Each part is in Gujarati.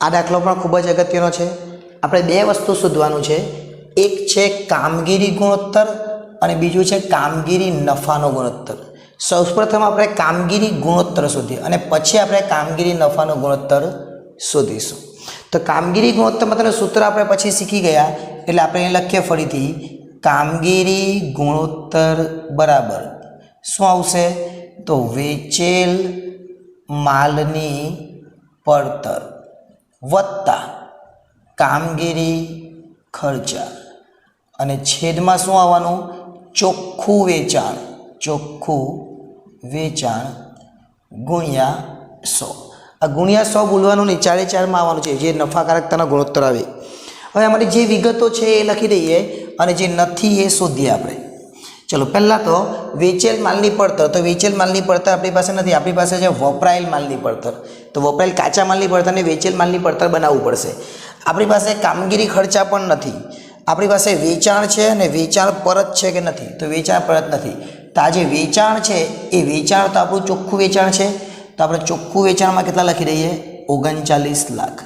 આ દાખલો પણ ખૂબ જ અગત્યનો છે. આપણે બે વસ્તુ શોધવાનું છે. એક છે કામગીરી ગુણોત્તર અને બીજું છે કામગીરી નફાનો ગુણોત્તર. સૌપ્રથમ આપણે કામગીરી ગુણોત્તર શોધીએ અને પછી આપણે કામગીરી નફાનો ગુણોત્તર શોધીશું. તો કામગીરી ગુણોત્તર મતલબ સૂત્ર આપણે પછી શીખી ગયા. એટલે આપણે અહીં લખીએ ફરીથી, કામગીરી ગુણોત્તર બરાબર શું આવશે? તો વેચેલ માલની પડતર. વત્તા, કામગીરી, ખર્ચા. અને છેદમાં શું આવવાનું? ચોખ્ખું વેચાણ. ચોખ્ખું વેચાણ ગુણ્યા સો. આ ગુણ્યા સો બોલવાનું નહીં, ચારે ચારમાં આવવાનું છે, જે નફાકારકતાના ગુણોત્તર આવે. હવે અમારી જે વિગતો છે એ લખી દઈએ અને જે નથી એ શોધીએ આપણે. ચલો, પહેલાં તો વેચેલ માલની પડતર. તો વેચેલ માલની પડતર આપણી પાસે નથી. આપણી પાસે છે વપરાયેલ માલની પડતર. તો વપરાયેલ કાચા માલની પડતરને વેચેલ માલની પડતર બનાવવું પડશે. આપણી પાસે કામગીરી ખર્ચા પણ નથી. આપણી પાસે વેચાણ છે અને વેચાણ પરત છે કે નથી? તો વેચાણ પરત નથી. તો આ જે વેચાણ છે, એ વેચાણ તો આપણું ચોખ્ખું વેચાણ છે. તો આપણે ચોખ્ખું વેચાણમાં કેટલા લખી દઈએ? ઓગણચાલીસ લાખ.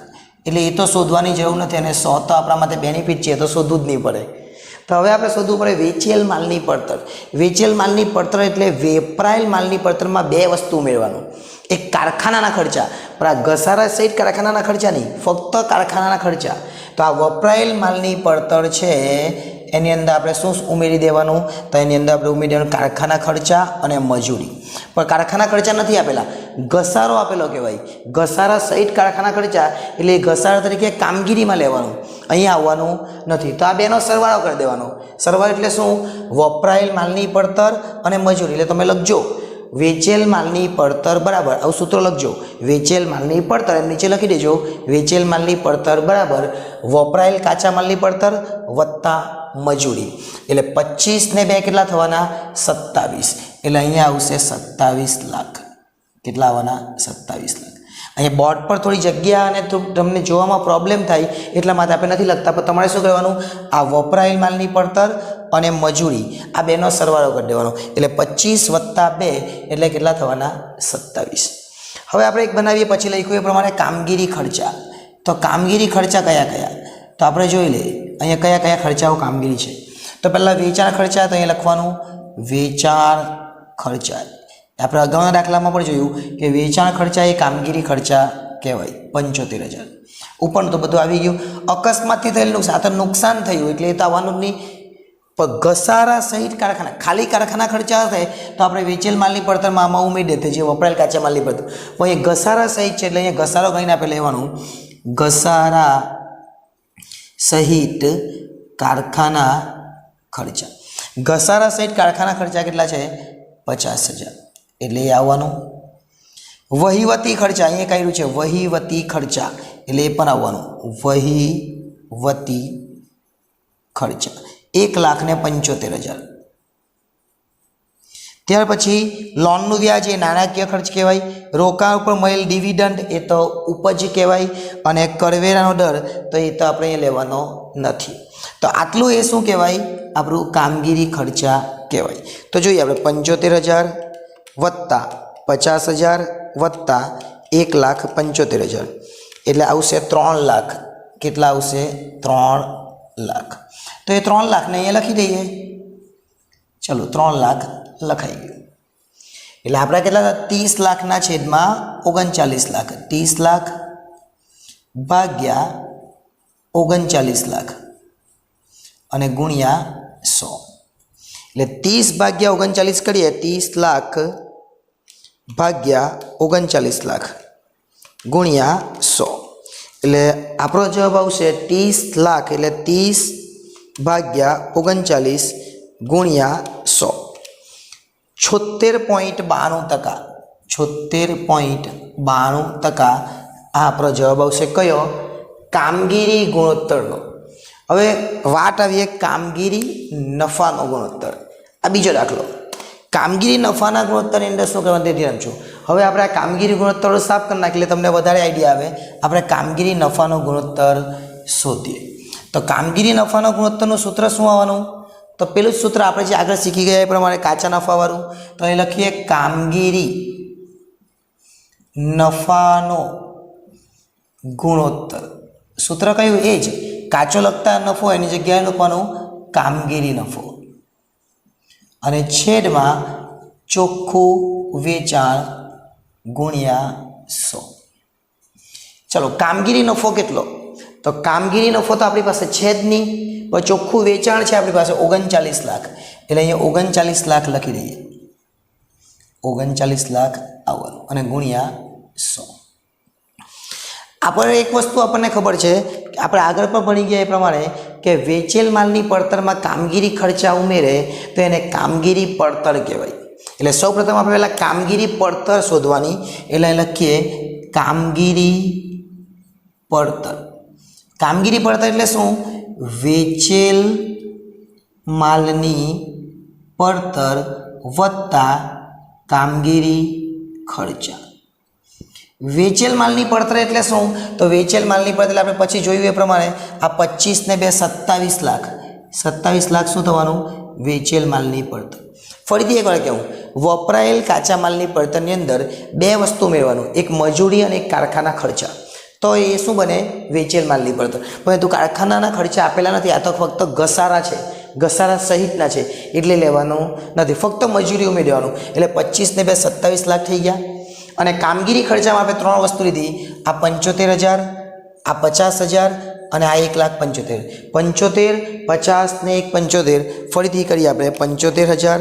એટલે એ તો શોધવાની જરૂર નથી અને સો તો આપણા માટે બેનિફિટ છે, એ તો શોધવું જ નહીં પડે. તો હવે આપણે શોધવું પડે વેચેલ માલની પડતર. વેચેલ માલની પડતર એટલે વેપરાયેલ માલની પડતરમાં બે વસ્તુ ઉમેરવાનું. એક કારખાનાના ખર્ચા. પણ આ ઘસારા સહિત કારખાનાના ખર્ચા નહીં, ફક્ત કારખાનાના ખર્ચા. તો આ વપરાયેલ માલની પડતર છે એની અંદર આપણે શું ઉમેરી દેવાનું? તો એની અંદર આપણે ઉમેરી દેવાનું કારખાના ખર્ચા અને મજૂરી. પણ કારખાના ખર્ચા નથી આપેલા. ઘસારો આપેલો કહેવાય. ઘસારા સહિત કારખાના ખર્ચા એટલે ઘસારા તરીકે કામગીરીમાં લેવાનું. અહીંયા આવવાનું નથી. તો આ બેનો સરવાળો કરી દેવાનો. સરવાળો એટલે શું? વપરાયેલ માલની પડતર અને મજૂરી. એટલે તમે લખજો. વેચેલ માલની પડતર બરાબર. આવું સૂત્ર લખજો. વેચેલ માલની પડતર. એમ નીચે લખી દેજો. વેચેલ માલની પડતર બરાબર. વપરાયેલ કાચા માલની પડતર વત્તા મજૂરી. એટલે પચીસને બે કેટલા થવાના? સત્તાવીસ. એટલે અહીંયા આવશે સત્તાવીસ લાખ. કેટલા આવવાના? સત્તાવીસ લાખ. અહીંયા બોર્ડ પર થોડી જગ્યા અને તમને જોવામાં પ્રોબ્લેમ થાય એટલા માટે આપણે નથી લખતા. પણ તમારે શું કરવાનું? આ વપરાયેલ માલની પડતર અને મજૂરી. આ બેનો સરવાળો કરી દેવાનો. એટલે પચીસ વત્તા બે એટલે કેટલા થવાના? સત્તાવીસ. હવે આપણે એક બનાવીએ, પછી લખ્યું એ પ્રમાણે કામગીરી ખર્ચા. તો કામગીરી ખર્ચા કયા કયા? તો આપણે જોઈ લઈએ. અહીંયા કયા કયા ખર્ચાઓ કામગીરી છે? તો પહેલાં વેચાણ ખર્ચા, તો અહીંયા લખવાનું વેચાણ ખર્ચા. આપણે અગાઉના દાખલામાં પણ જોયું કે વેચાણ ખર્ચા એ કામગીરી ખર્ચા કહેવાય, પંચોતેર હજાર. ઉપર તો બધું આવી ગયું. અકસ્માતથી થયેલું નુકસાન તો નુકસાન થયું, એટલે એ તો આવવાનું જ નહીં. પણ ઘસારા સહિત કારખાના, ખાલી કારખાના ખર્ચા થાય તો આપણે વેચેલ માલની પડતરમાં આમાં ઉમેરી દેતે જે વપરાયેલ કાચા માલની પડતર. પણ એ ઘસારા સહિત છે, એટલે અહીંયા ઘસારો કહીને આપણે લેવાનું ઘસારા સહિત કારખાના ખર્ચા. ઘસારા સહિત કારખાના ખર્ચા કેટલા છે? પચાસ હજાર. એટલે એ આવવાનું. વહીવટી ખર્ચા, અહીંયા કહ્યું છે, વહીવટી ખર્ચા. એટલે એ પણ આવવાનું. વહીવટી ખર્ચા. એક લાખ ને પંચોતેર હજાર. ત્યાર પછી લોનનું વ્યાજ એ નાણાકીય ખર્ચ કહેવાય, રોકાણ ઉપર મળેલ ડિવિડન્ડ એ તો ઉપજ કહેવાય અને કરવેરાનો દર તો એ તો આપણે એ લેવાનો નથી. તો આટલું એ શું કહેવાય? આપણું કામગીરી ખર્ચા કહેવાય. તો જોઈએ આપણે પંચોતેર હજાર વત્તા પચાસ હજાર વત્તા એક લાખ પંચોતેર હજાર. એટલે આવશે ત્રણ લાખ. કેટલા આવશે? ત્રણ લાખ. તો એ ત્રણ લાખને અહીંયા લખી દઈએ. ચલો, ત્રણ લાખ લખાઈ ગયું. એટલે આપણા કેટલા હતા ત્રીસ લાખના છેદમાં ઓગણચાલીસ લાખ. ત્રીસ લાખ ભાગ્યા ઓગણચાલીસ લાખ અને ગુણ્યા સો. એટલે ત્રીસ ભાગ્યા ઓગણચાલીસ કરીએ, ત્રીસ લાખ ભાગ્યા ઓગણચાલીસ લાખ ગુણ્યા સો. એટલે આપણો જવાબ આવશે ત્રીસ લાખ એટલે ત્રીસ ભાગ્યા ઓગણચાલીસ ગુણ્યા સો. છોતેર પોઈન્ટ બાણું ટકા. છોતેર પોઈન્ટ બાણું ટકા આ આપણો જવાબ આવશે કયો? કામગીરી ગુણોત્તરનો. હવે વાત આવીએ કામગીરી નફાનો ગુણોત્તર. આ બીજો દાખલો. કામગીરી નફાના ગુણોત્તરની અંદર શું કરવા તે ધ્યાન છું હવે આપણે આ કામગીરી ગુણોત્તરો સાફ કરી નાખીએ તમને વધારે આઈડિયા આવે. આપણે કામગીરી નફાનો ગુણોત્તર શોધીએ. તો કામગીરી નફાનો ગુણોત્તરનું સૂત્ર શું આવવાનું? તો પેલું સૂત્ર આપણે જે આગળ શીખી ગયા એ પ્રમાણે કાચા નફાવાળું. તો અહીં લખીએ, કામગીરી નફાનો ગુણોત્તર. સૂત્ર કયું? એ જ. કાચો લખતા નફો એની જગ્યાએ લખવાનું કામગીરી નફો. અને છેદમાં ચોખ્ખું વેચાણ ગુણ્યા સો. ચલો, કામગીરી નફો કેટલો? તો કામગીરી નફો તો આપણી પાસે છે જ નહીં. પણ ચોખ્ખું વેચાણ છે આપણી પાસે ઓગણચાલીસ લાખ. એટલે અહીંયા ઓગણચાલીસ લાખ લખી દઈએ. ઓગણચાલીસ લાખ આવવાનું અને ગુણ્યા સો. આપણે એક વસ્તુ આપણને ખબર છે કે આપણે આગળ પણ ભણી ગયા એ પ્રમાણે કે વેચેલ માલની પડતરમાં કામગીરી ખર્ચા ઉમેરે તો એને કામગીરી પડતર કહેવાય. એટલે સૌ પ્રથમ આપણે પહેલાં કામગીરી પડતર શોધવાની. એટલે લખીએ કામગીરી પડતર. કામગીરી પડતર એટલે શું? વેચેલ માલની પડતર વત્તા કામગીરી ખર્ચા. વેચેલ માલની પડતર એટલે શું? તો વેચેલ માલની પડતર આપણે પછી જોયું એ પ્રમાણે આ પચીસ ને બે સત્તાવીસ લાખ. સત્તાવીસ લાખ શું થવાનું? વેચેલ માલની પડતર. ફરીથી એકવાર કહું. વપરાયેલ કાચા માલની પડતરની અંદર બે વસ્તુ મેળવવાનું. એક મજૂરી અને એક કારખાના ખર્ચા. તો એ શું બને? વેચેલ માલની નીકળતો પરંતુ કારખાનાના ખર્ચા આપેલા નથી. આ તો ફક્ત ઘસારા છે. ઘસારા સહિતના છે. એટલે લેવાનું નથી. ફક્ત મજૂરી ઉમેરી દેવાનું એટલે પચીસને બે સત્તાવીસ લાખ થઈ ગયા. અને કામગીરી ખર્ચામાં આપણે ત્રણ વસ્તુ લીધી. આ પંચોતેર હજાર, આ પચાસ હજાર અને આ એક લાખ પંચોતેર. પંચોતેર, પચાસ ને એક પંચોતેર. ફરીથી કરીએ આપણે. પંચોતેર હજાર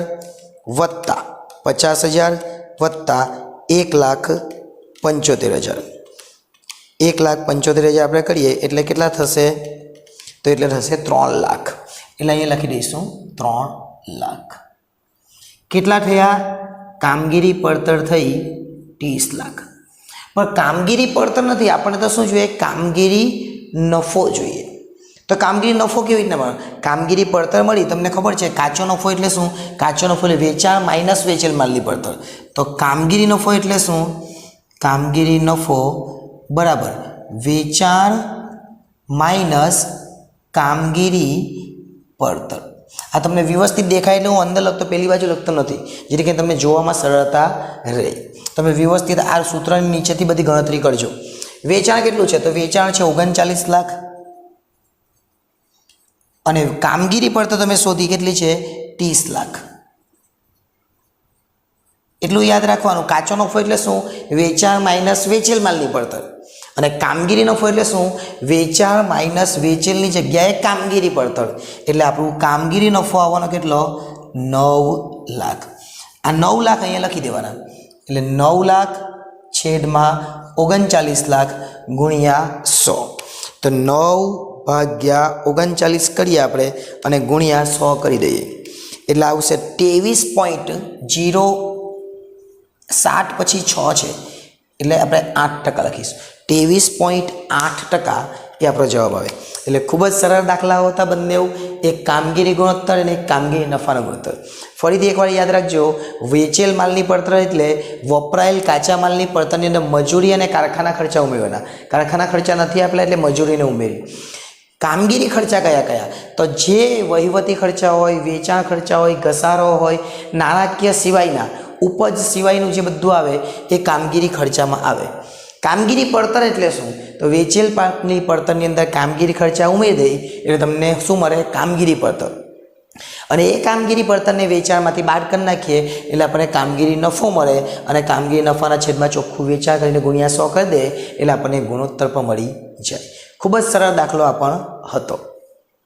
વત્તા પચાસ હજાર વત્તા એક લાખ પંચોતેર હજાર. એક લાખ પંચોતેર હજાર આપણે કરીએ, એટલે કેટલા થશે? તો એટલે થશે ત્રણ લાખ. એટલે અહીંયા લખી દઈશું, ત્રણ લાખ. કેટલા થયા? કામગીરી પડતર થઈ ત્રીસ લાખ. પણ કામગીરી પડતર નથી, આપણને તો શું જોઈએ? કામગીરી નફો જોઈએ. તો કામગીરી નફો કેવી રીતના મળે? કામગીરી પડતર મળી, તમને ખબર છે, કાચો નફો એટલે શું? કાચો નફો એટલે વેચાણ માઇનસ વેચેલ માલની પડતર. તો કામગીરી નફો એટલે શું? કામગીરી નફો બરાબર. વેચાણ માઇનસ કામગીરી પડતર. આ તમને વ્યવસ્થિત દેખાય એટલે હું અંદર લખતો પહેલી બાજુ લખતો નથી. જેથી કરીને તમને જોવામાં સરળતા રહે. તમે વ્યવસ્થિત આ સૂત્રની નીચેથી બધી ગણતરી કરજો. વેચાણ કેટલું છે? તો વેચાણ છે ઓગણચાલીસ લાખ. અને કામગીરી પડતર તમે શોધી કેટલી છે? ત્રીસ લાખ. એટલું યાદ રાખવાનું. કાચો નફો એટલે શું? વેચાણ માઇનસ વેચેલ માલની પડતર. અને કામગીરી નફો એટલે શું? વેચાણ માઇનસ વેચેલની જગ્યાએ કામગીરી પડતર. એટલે આપણું કામગીરી નફો આવવાનો કેટલો? નવ લાખ. આ નવ લાખ અહીંયા લખી દેવાના. એટલે નવ લાખ છેદમાં ઓગણચાલીસ લાખ ગુણ્યા સો. તો નવ ભાગ્યા ઓગણચાલીસ કરીએ આપણે અને ગુણ્યા સો કરી દઈએ. એટલે આવશે ત્રેવીસ પોઈન્ટ જીરો સાત પછી છ છે. એટલે આપણે આઠ ટકા લખીશું. ત્રેવીસ પોઈન્ટ આઠ ટકા એ આપણો જવાબ આવે. એટલે ખૂબ જ સરળ દાખલાઓ હતા બંને એક કામગીરી ગુણોત્તર અને એક કામગીરી નફાનો ગુણોત્તર. ફરીથી એકવાર યાદ રાખજો, વેચેલ માલની પડતર એટલે વપરાયેલ કાચા માલની પડતરની અંદર મજૂરી અને કારખાના ખર્ચા ઉમેરવાના. કારખાના ખર્ચા નથી આપેલા એટલે મજૂરીને ઉમેરી. કામગીરી ખર્ચા કયા કયા? તો જે વહીવટી ખર્ચા હોય, વેચાણ ખર્ચા હોય, ઘસારો હોય, નાણાકીય સિવાયના ઉપજ સિવાયનું જે બધું આવે એ કામગીરી ખર્ચામાં આવે. કામગીરી પડતર એટલે શું? તો વેચેલ પાકની પડતરની અંદર કામગીરી ખર્ચા ઉમેરી દઈ એટલે તમને શું મળે? કામગીરી પડતર. અને એ કામગીરી પડતરને વેચાણમાંથી બાદ કરી નાખીએ, એટલે આપણને કામગીરી નફો મળે અને કામગીરી નફાના છેદમાં ચોખ્ખું વેચાણ કરીને ગુણ્યા સો કરી દે, એટલે આપણને ગુણોત્તર પણ મળી જાય. ખૂબ જ સરળ દાખલો આ પણ હતો.